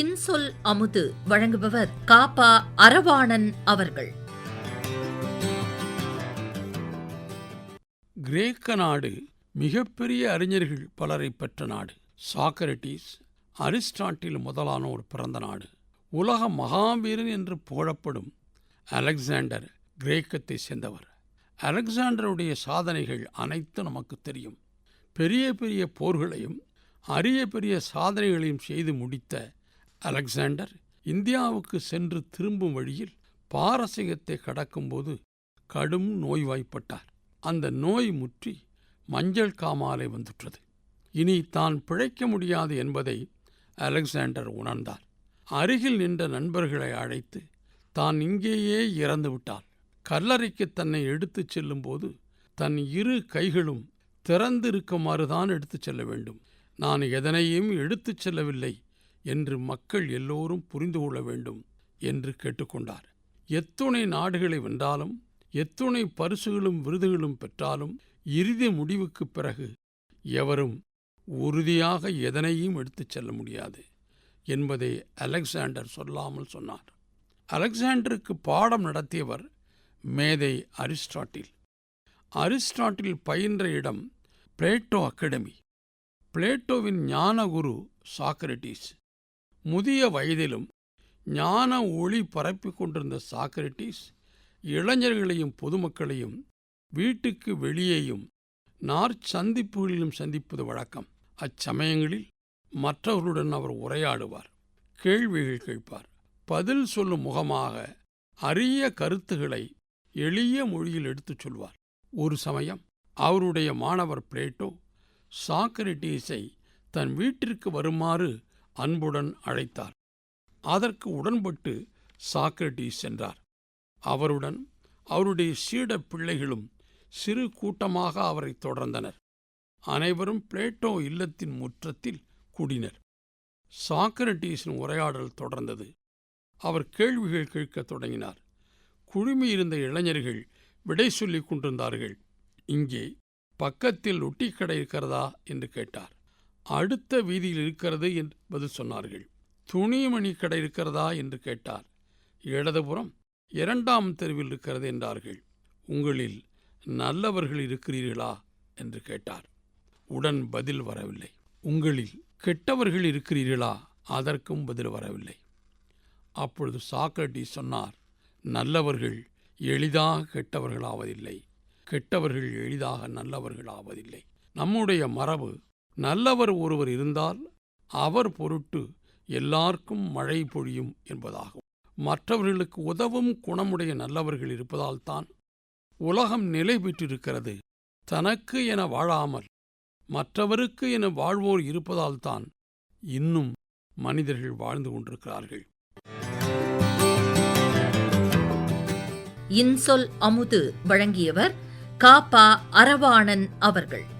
இன்சொல் அமுது வழங்குபவர் காப்பா அரவாணன் அவர்கள். கிரேக்க நாடு மிகப்பெரிய அறிஞர்கள் பலரை பெற்ற நாடு. சாக்ரட்டிஸ் அரிஸ்டாட்டில் முதலானோர் பிறந்த நாடு. உலக மகாவீரன் என்று புகழப்படும் அலெக்சாண்டர் கிரேக்கத்தை சேர்ந்தவர். அலெக்சாண்டருடைய சாதனைகள் அனைத்தும் நமக்கு தெரியும். பெரிய பெரிய போர்களையும் அரிய பெரிய சாதனைகளையும் செய்து முடித்த அலெக்சாண்டர் இந்தியாவுக்கு சென்று திரும்பும் வழியில் பாரசீகத்தை கடக்கும்போது கடும் நோய்வாய்ப்பட்டார். அந்த நோய் முற்றி மஞ்சள் காமாலை வந்துற்றது. இனி தான் பிழைக்க முடியாது என்பதை அலெக்சாண்டர் உணர்ந்தார். அருகில் நின்ற நண்பர்களை அழைத்து தான் இங்கேயே இறந்து விட்டால் கல்லறைக்கு தன்னை எடுத்துச் செல்லும்போது தன் இரு கைகளும் திறந்திருக்குமாறு தான் எடுத்துச் செல்ல வேண்டும். நான் எதனையும் எடுத்துச் செல்லவில்லை. என்று மக்கள் எல்லோரும் புரிந்து கொள்ள வேண்டும் என்று கேட்டுக்கொண்டார். எத்துணை நாடுகளை வென்றாலும் எத்துணை பரிசுகளும் விருதுகளும் பெற்றாலும் இறுதி முடிவுக்குப் பிறகு எவரும் உறுதியாக எதனையும் எடுத்துச் செல்ல முடியாது என்பதை அலெக்சாண்டர் சொல்லாமல் சொன்னார். அலெக்சாண்டருக்கு பாடம் நடத்தியவர் மேதை அரிஸ்டாட்டில். அரிஸ்டாட்டில் பயின்ற இடம் பிளேட்டோ அகாடமி. பிளேட்டோவின் ஞானகுரு சாக்ரட்டிஸ் முதிய வயதிலும் ஞான ஒளி பரப்பிக் கொண்டிருந்த சாக்ரட்டிஸ் இளைஞர்களையும் பொதுமக்களையும் வீட்டுக்கு வெளியேயும் நாற்சந்திப்புகளிலும் சந்திப்பது வழக்கம். அச்சமயங்களில் மற்றவர்களுடன் அவர் உரையாடுவார் கேள்விகள் கேட்பார். பதில் சொல்லும் முகமாக அரிய கருத்துகளை எளிய மொழியில் எடுத்துச் சொல்வார். ஒரு சமயம் அவருடைய மாணவர் பிளேட்டோ சாக்ரட்டிஸை தன் வீட்டிற்கு வருமாறு அன்புடன் அழைத்தார். அதற்கு உடன்பட்டு சாக்ரட்டீஸ் சென்றார். அவருடன் அவருடைய சீட பிள்ளைகளும் சிறு கூட்டமாக அவரை தொடர்ந்தனர். அனைவரும் பிளேட்டோ இல்லத்தின் முற்றத்தில் கூடினர். சாக்ரட்டீஸின் உரையாடல் தொடர்ந்தது. அவர் கேள்விகள் கேட்கத் தொடங்கினார். குழுமியிருந்த இளைஞர்கள் விடை சொல்லிக் கொண்டிருந்தார்கள். இங்கே பக்கத்தில் ரொட்டி கடை இருக்கிறதா? என்று கேட்டார். அடுத்த வீதியில் இருக்கிறது என்று பதில் சொன்னார்கள். துணிமணி கடை இருக்கிறதா என்று கேட்டார். இடதுபுறம் இரண்டாம் தெருவில் இருக்கிறது என்றார்கள். உங்களில் நல்லவர்கள் இருக்கிறீர்களா? என்று கேட்டார். உடன் பதில் வரவில்லை. உங்களில் கெட்டவர்கள் இருக்கிறீர்களா? அதற்கும் பதில் வரவில்லை. அப்பொழுது சாக்ரட்டி சொன்னார் நல்லவர்கள் எளிதாக கெட்டவர்களாவதில்லை. கெட்டவர்கள் எளிதாக நல்லவர்களாவதில்லை. நம்முடைய மரபு நல்லவர் ஒருவர் இருந்தால் அவர் பொருட்டு எல்லாருக்கும் மழை பொழியும் என்பதாகும். மற்றவர்களுக்கு உதவும் குணமுடைய நல்லவர்கள் இருப்பதால்தான் உலகம் நிலை பெற்றிருக்கிறது. தனக்கு என வாழாமல் மற்றவருக்கு என வாழ்வோர் இருப்பதால்தான் இன்னும் மனிதர்கள் வாழ்ந்து கொண்டிருக்கிறார்கள். இன்சொல் அமுது வழங்கியவர் காப்பா அரவாணன் அவர்கள்.